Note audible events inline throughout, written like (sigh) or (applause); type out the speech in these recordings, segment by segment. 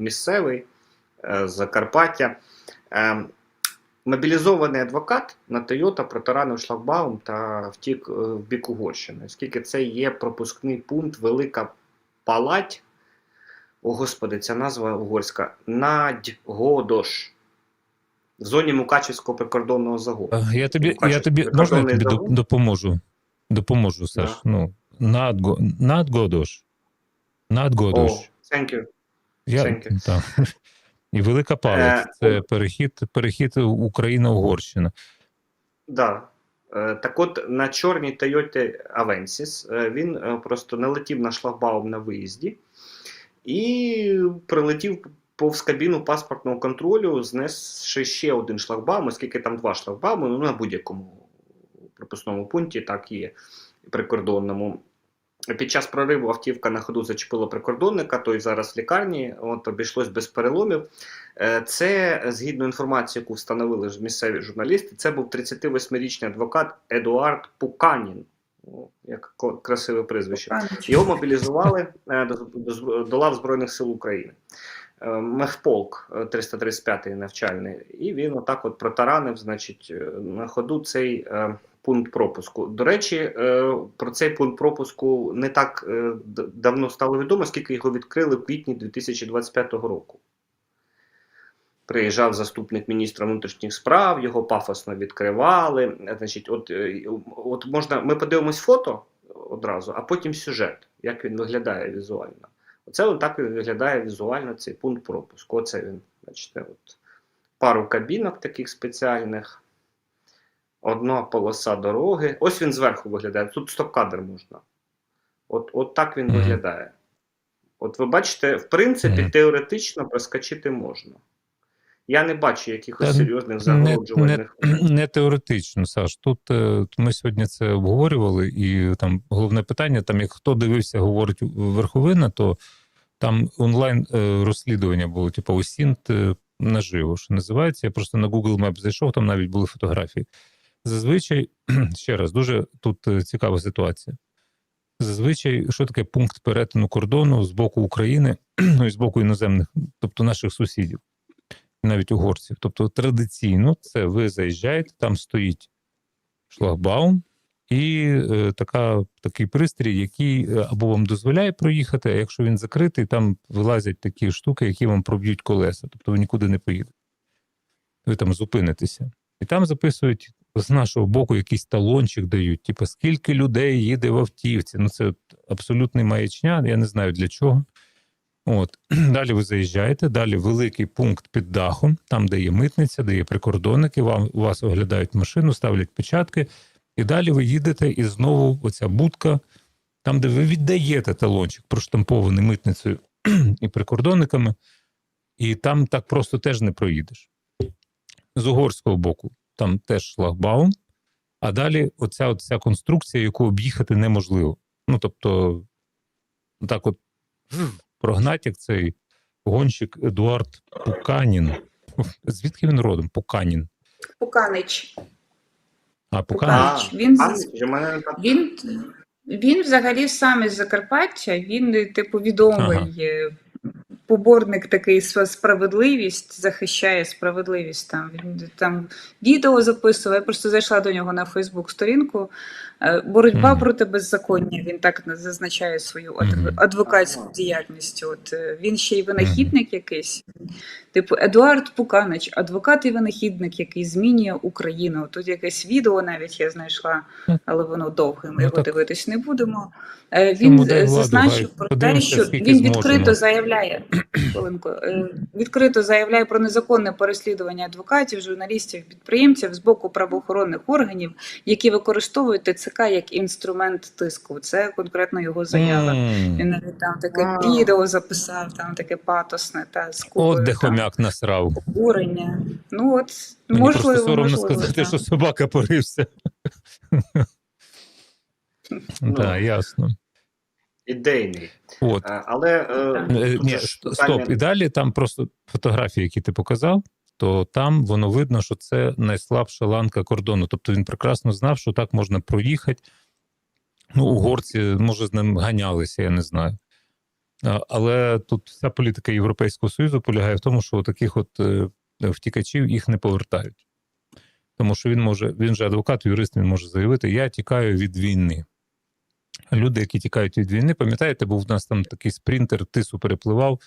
місцевий е, з Закарпаття. Е, Мобілізований адвокат на Тойота протаранив шлагбаум та втік е, в бік Угорщини, оскільки це є пропускний пункт Велика Палать. О, господи, ця назва угорська Надьгодош в зоні Мукачівського прикордонного загону. Я тобі, я тобі можна я тобі загон? допоможу? Допоможу, Саш. Да. Ну, надго, надгодош. Надгодош. О, thank you. Я, так. І велика палець. Е, Це перехід, перехід Україна-Угорщина. Да. Е, Так от на чорній Тойоті Авенсіс е, він просто налетів на шлагбаум на виїзді і прилетів повз кабіну паспортного контролю, знесши ще один шлагбаум, оскільки там два шлагбауми, ну на будь-якому пропускному пункті, так і прикордонному. Під час прориву автівка на ходу зачепила прикордонника, той зараз в лікарні, от обійшлось без переломів. Е, Це, згідно інформації, яку встановили місцеві журналісти, це був 38-річний адвокат Едуард Пуканін. Як красиве прізвище. Його мобілізували е, до, лав Збройних сил України. Е, Мехполк е, 335-й навчальний, і він отак от протаранив, значить, на ходу цей пункт пропуску. До речі, е, про цей пункт пропуску не так е, давно стало відомо, скільки його відкрили в квітні 2025 року. Приїжджав заступник міністра внутрішніх справ, його пафосно відкривали. Значить, от, е, от можна, ми подивимось фото одразу, а потім сюжет, як він виглядає візуально. Оце от так виглядає візуально цей пункт пропуску. Оце він, бачите, от пару кабінок таких спеціальних, одна полоса дороги. Ось він зверху виглядає. Тут стоп-кадр можна. От, от так він Мгм. виглядає. От ви бачите, в принципі, Мгм. теоретично проскочити можна. Я не бачу якихось Та серйозних Не, не, не теоретично, Саш. Тут е, ми сьогодні це обговорювали, і там головне питання: там, як хто дивився, говорить верховина, то там онлайн е, розслідування було, типу, Осінт е, наживо, що називається. Я просто на Google Maps зайшов, там навіть були фотографії. Зазвичай, (clears throat) ще раз, дуже тут е, цікава ситуація. Зазвичай, що таке пункт перетину кордону з боку України, (clears throat) ну і з боку іноземних, тобто наших сусідів, навіть угорців. Тобто традиційно це ви заїжджаєте, там стоїть шлагбаум і е, така, такий пристрій, який е, або вам дозволяє проїхати, а якщо він закритий, там вилазять такі штуки, які вам проб'ють колеса, тобто ви нікуди не поїдете. Ви там зупинитеся. І там записують з нашого боку якийсь талончик дають, типу, скільки людей їде в автівці. Ну, це абсолютний маячня, я не знаю для чого. От (clears throat) далі ви заїжджаєте, далі великий пункт під дахом, там, де є митниця, де є прикордонники, вам вас оглядають машину, ставлять печатки, і далі ви їдете, і знову оця будка, там, де ви віддаєте талончик, проштампований митницею (clears throat) і прикордонниками, і там так просто теж не проїдеш. З угорського боку, там теж шлагбаум, а далі оця, оця конструкція, яку об'їхати неможливо. Ну, тобто, так от прогнать, як цей гонщик Едуард Пуканін. Звідки він родом? Пуканін. Пуканич. А, Пуканін. А, Пуканич. Він, він, він взагалі сам із Закарпаття, він, е, типу, відомий Ага. Поборник такий справедливість, захищає справедливість. Там він там відео записував. Я просто зайшла до нього на Фейсбук сторінку. Е, Боротьба Мгм. проти беззаконня. Він так на- зазначає свою адвокатську діяльність. От е, він ще й винахідник якийсь. Типу Едуард Пуканич, адвокат і винахідник, який змінює Україну. Тут якесь відео навіть я знайшла, але воно довге. Ми Ну, його так. дивитись не будемо. Е, Він зазначив про те, що він відкрито заявляє хвилинку, е, відкрито заявляє про незаконне переслідування адвокатів, журналістів, підприємців з боку правоохоронних органів, які використовують ТЦК як інструмент тиску. Це конкретно його заява. Він навіть там таке відео записав, там таке патосне та з От де там хомяк насрав. обурення. Ну от Мені можливо, просто соромно можливо, сказати, так. що собака порився. Ну. Так, ясно. Ідейний. От. Е, Але е, Так. Е, Ні, питання- стоп. І далі там просто фотографії, які ти показав, то там воно видно, що це найслабша ланка кордону. Тобто він прекрасно знав, що так можна проїхати. Ну, угорці, може, з ним ганялися, я не знаю. Але тут вся політика Європейського Союзу полягає в тому, що таких от е, втікачів їх не повертають. Тому що він може, він же адвокат, юрист, він може заявити: я тікаю від війни. Люди, які тікають від війни, пам'ятаєте, був у нас там такий спринтер, тису перепливав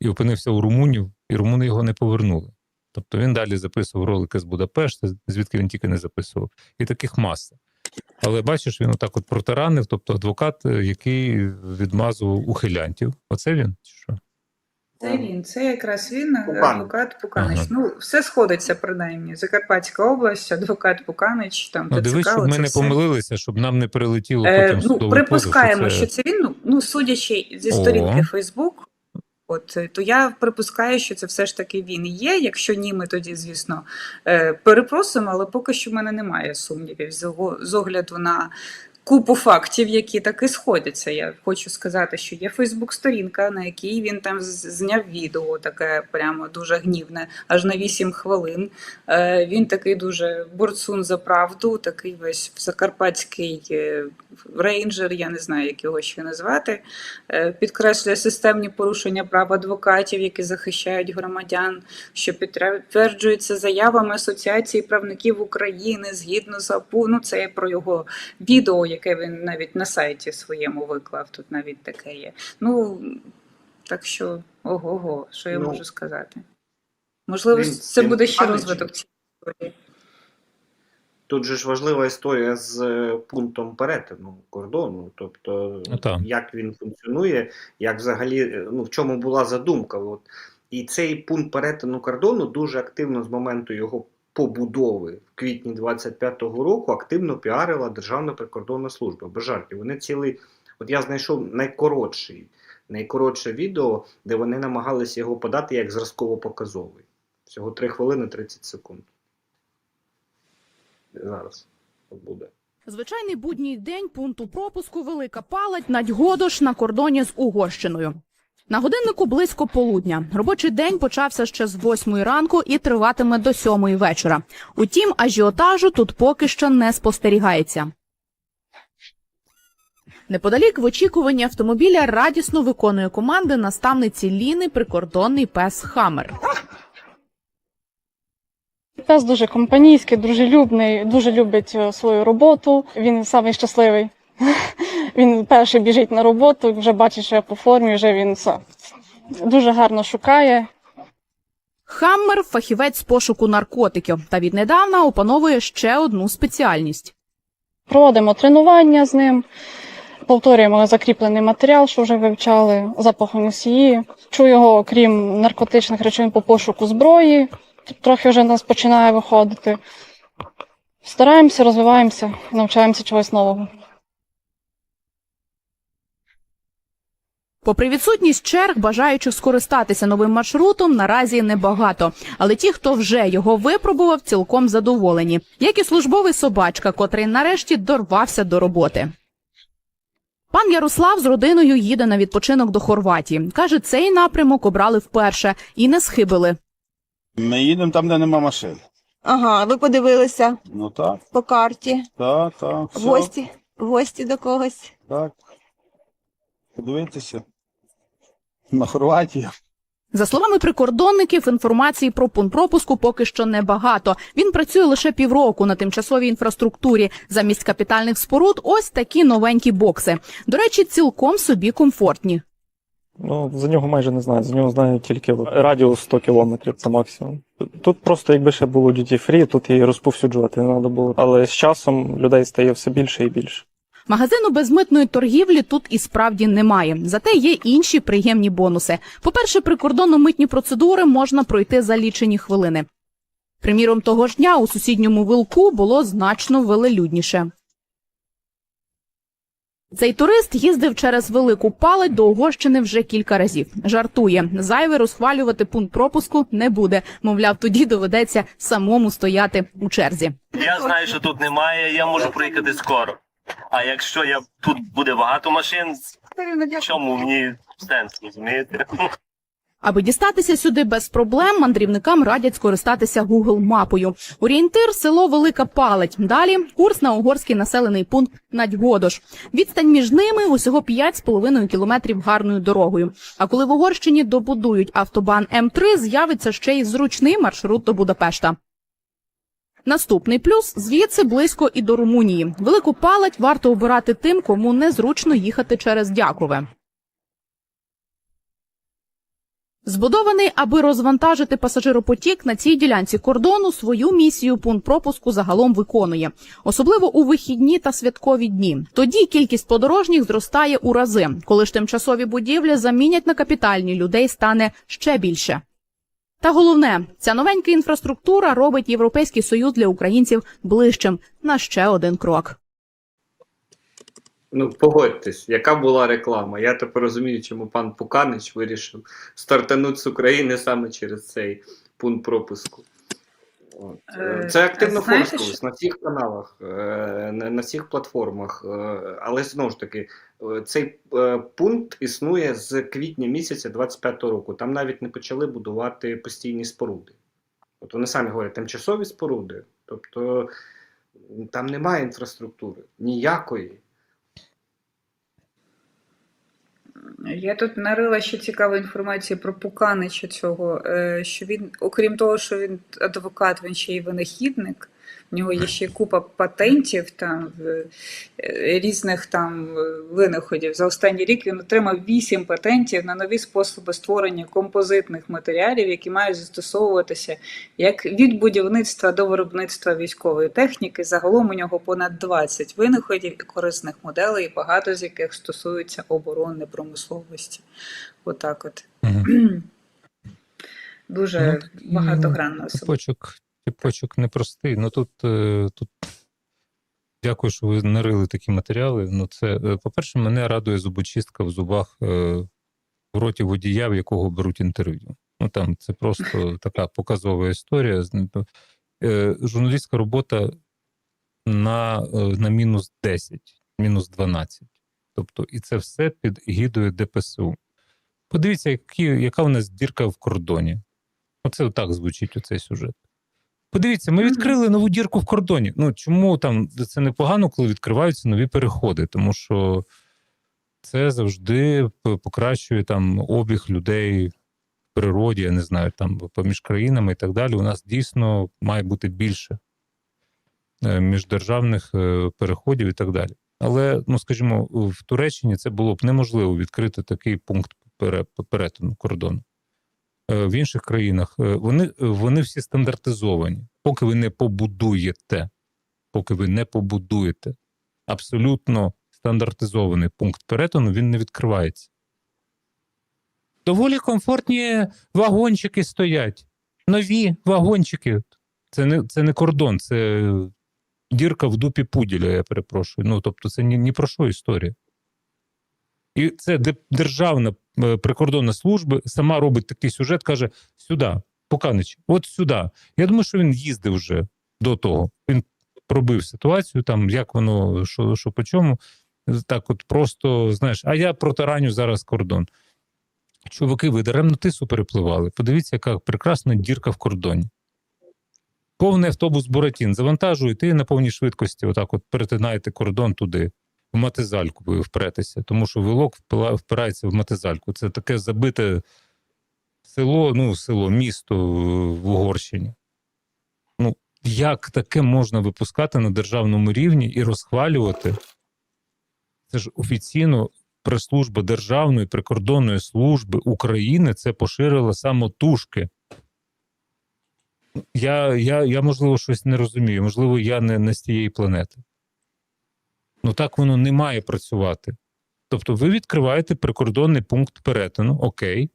і опинився у румунів, і румуни його не повернули. Тобто він далі записував ролики з Будапешта, звідки він тільки не записував. І таких маса. Але бачиш, він отак от протаранив, тобто адвокат, е, який відмазував ухилянтів. Оце він? Чи що? Це він, це якраз він, Пукан. адвокат Пуканич. Ага. Ну, все сходиться принаймні. Закарпатська область, адвокат Пуканич, там Ну, дивись, щоб ми не все. помилилися, щоб нам не прилетіло Е, потім ну, судовий припускаємо, позов, що це він. Ну, Ну, судячи зі сторінки Фейсбук, от е, то я припускаю, що це все ж таки він є. Якщо ні, ми тоді, звісно, е, перепросимо, але поки що в мене немає сумнівів з огляду на. Купу фактів, які так і сходяться. Я хочу сказати, що є Фейсбук-сторінка, на якій він там зняв відео, таке прямо дуже гнівне, аж на 8 хвилин. Е, Він такий дуже борцун за правду, такий весь закарпатський е, рейнджер, я не знаю, як його ще назвати. Е, Підкреслює системні порушення прав адвокатів, які захищають громадян, що підтверджується заявами Асоціації правників України згідно з АПУ. Ну, це про його відео, яке він навіть на сайті своєму виклав. Тут навіть таке є. Ну так що ого-го, що я Ну, можу сказати? Можливо, він- це він буде ще пам'ятник. розвиток цієї історії. Тут же ж важлива історія з е, пунктом перетину кордону, тобто Ну, так. як він функціонує, як взагалі е, ну в чому була задумка. От. І цей пункт перетину кордону дуже активно з моменту його побудови в квітні 25-го року активно піарила Державна прикордонна служба. Без жартів. Вони цілий, от я знайшов найкоротший, найкоротше відео, де вони намагалися його подати як зразково-показовий. Всього 3 хвилини 30 секунд. Зараз буде. Звичайний будній день пункту пропуску Велика Палать Надьгодош на кордоні з Угорщиною. На годиннику близько полудня. Робочий день почався ще з восьмої ранку і триватиме до сьомої вечора. Утім, ажіотажу тут поки що не спостерігається. Неподалік в очікуванні автомобіля радісно виконує команди наставниці Ліни прикордонний пес Хаммер. Пес дуже компанійський, дружелюбний, дуже любить е, свою роботу. Він самий щасливий. Він перший біжить на роботу, вже бачить, що я по формі, вже він все. дуже гарно шукає. Хаммер фахівець з пошуку наркотиків та віднедавна опановує ще одну спеціальність. Проводимо тренування з ним, повторюємо закріплений матеріал, що вже вивчали, запахоносії. Чую його, крім наркотичних речовин по пошуку зброї, трохи вже нас починає виходити. Стараємося, розвиваємося, навчаємося чогось нового. Попри відсутність черг, бажаючих скористатися новим маршрутом наразі небагато. Але ті, хто вже його випробував, цілком задоволені, як і службовий собачка, котрий нарешті дорвався до роботи. Пан Ярослав з родиною їде на відпочинок до Хорватії. Каже, цей напрямок обрали вперше і не схибили. Ми їдемо там, де нема машин. Ага, ви подивилися Ну так, по карті. так, так. В все, гості, в гості до когось. Так. Подивитися. На Хорватію. За словами прикордонників, інформації про пункт пропуску поки що небагато. Він працює лише півроку на тимчасовій інфраструктурі. Замість капітальних споруд ось такі новенькі бокси. До речі, цілком собі комфортні. Ну, за нього майже не знаю. За нього знаю тільки радіус 100 кілометрів це максимум. Тут просто, якби ще було duty free, тут її розповсюджувати не треба було. Але з часом людей стає все більше і більше. Магазину безмитної торгівлі тут і справді немає. Зате є інші приємні бонуси. По-перше, прикордонно-митні процедури можна пройти за лічені хвилини. Приміром, того ж дня у сусідньому вилку було значно велелюдніше. Цей турист їздив через велику палать до Угорщини вже кілька разів. Жартує, зайве розхвалювати пункт пропуску не буде. Мовляв, тоді доведеться самому стояти у черзі. Я знаю, що тут немає, я можу проїхати скоро. А якщо я тут буде багато машин, чому мені сенс, розумієте? Аби дістатися сюди без проблем, мандрівникам радять скористатися Google мапою. Орієнтир село Велика Палить. Далі курс на угорський населений пункт Надьгодош. Відстань між ними усього 5,5 кілометрів гарною дорогою. А коли в Угорщині добудують автобан М3, з'явиться ще й зручний маршрут до Будапешта. Наступний плюс звідси близько і до Румунії. Велику палать варто обирати тим, кому незручно їхати через Дякове. Збудований, аби розвантажити пасажиропотік на цій ділянці кордону, свою місію пункт пропуску загалом виконує, особливо у вихідні та святкові дні. Тоді кількість подорожніх зростає у рази. Коли ж тимчасові будівлі замінять на капітальні, людей стане ще більше. Та головне, ця новенька інфраструктура робить Європейський Союз для українців ближчим на ще один крок. Ну, погодьтесь, яка була реклама. Я тепер розумію, чому пан Пуканич вирішив стартанути з України саме через цей пункт пропуску. От. Е, Це активно знаєте, форскалось на всіх каналах, е, на, всіх платформах. е, Але знову ж таки, е, цей е, пункт існує з квітня місяця 25-го року. Там навіть не почали будувати постійні споруди. От вони самі говорять, тимчасові споруди. Тобто там немає інфраструктури ніякої. Я тут нарила ще цікаву інформацію про Пуканича цього, е, що він, окрім того, що він адвокат, він ще й винахідник. В нього є ще купа патентів там е, різних там е, винаходів. За останній рік він отримав вісім патентів на нові способи створення композитних матеріалів, які мають застосовуватися як від будівництва до виробництва військової техніки. Загалом у нього понад 20 винаходів і корисних моделей, багато з яких стосуються оборонної промисловості. Отак от. (clears throat) Дуже Ну, багатогранна особа. Типочок непростий. Ну тут, е, тут дякую, що ви нарили такі матеріали. Ну, це, е, по-перше, мене радує зубочистка в зубах е, в роті водія, в якого беруть інтерв'ю. Ну там це просто (laughs) така показова історія. Журналістська робота на, на мінус 10, мінус 12. Тобто, і це все під гідою ДПСУ. Подивіться, які, яка у нас дірка в кордоні. Оце отак звучить оцей сюжет. Подивіться, ми відкрили нову дірку в кордоні. Ну чому там це непогано, коли відкриваються нові переходи? Тому що це завжди покращує там обіг людей в природі, я не знаю, там поміж країнами і так далі. У нас дійсно має бути більше е, міждержавних е, переходів і так далі. Але, ну скажімо, в Туреччині це було б неможливо відкрити такий пункт пере- перетину кордону. Е, В інших країнах е, вони, вони всі стандартизовані. Поки ви не побудуєте, поки ви не побудуєте абсолютно стандартизований пункт перетину, він не відкривається. Доволі комфортні вагончики стоять. Нові вагончики. Це не, це не кордон, це дірка в дупі пуділя, я перепрошую. Ну, тобто, це ні, ні про що історія. І це державна е, прикордонна служба сама робить такий сюжет, каже: сюди, Пуканич, от сюди. Я думаю, що він їздив вже до того. Він пробив ситуацію, там, як воно, що, що по чому. Так, от просто, знаєш, а я протараню зараз кордон. Чуваки, ви даремно тису перепливали. Подивіться, яка прекрасна дірка в кордоні. Повний автобус Буратін. Завантажуєте і на повній швидкості, отак от перетинаєте кордон туди, в матизальку ви впретеся, тому що вилок впирається в матизальку. Це таке забите село, ну, село, місто в Угорщині. Ну, як таке можна випускати на державному рівні і розхвалювати? Це ж офіційно прес-служба Державної прикордонної служби України це поширила самотужки. Я, я, я, можливо, щось не розумію. Можливо, я не, не з тієї планети. Ну так воно не має працювати. Тобто, ви відкриваєте прикордонний пункт перетину, окей.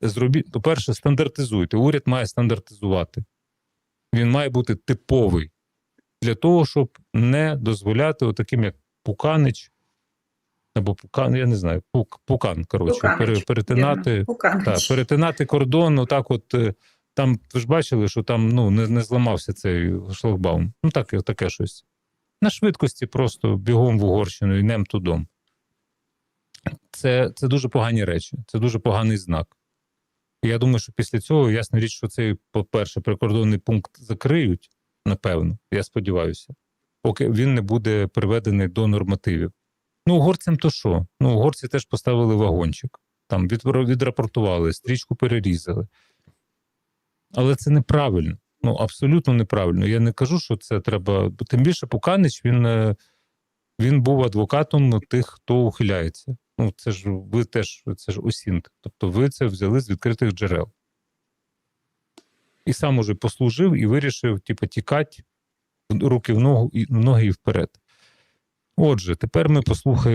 Зробіть, по-перше, стандартизуйте. Уряд має стандартизувати. Він має бути типовий для того, щоб не дозволяти таким, як Пуканич, або Пукан, я не знаю, Пук, Пукан, коротше, перетинати. Так, перетинати кордон, отак от е, там ви ж бачили, що там ну, не, не зламався цей шлагбаум. Ну, так, таке щось. На швидкості просто бігом в Угорщину і нем тудом. Це, це дуже погані речі, це дуже поганий знак. Я думаю, що після цього ясна річ, що цей, по-перше, прикордонний пункт закриють, напевно, я сподіваюся, поки він не буде приведений до нормативів. Ну, угорцям то що? Ну, угорці теж поставили вагончик, там відрапортували, стрічку перерізали. Але це неправильно. Ну, абсолютно неправильно. Я не кажу, що це треба. Тим більше Пуканич він, е, він був адвокатом тих, хто ухиляється. Ну, це ж ви теж це ж осінт. Тобто ви це взяли з відкритих джерел. І сам уже послужив і вирішив, типу, тікати руки в ногу і ноги і вперед. Отже, тепер ми послухаємо.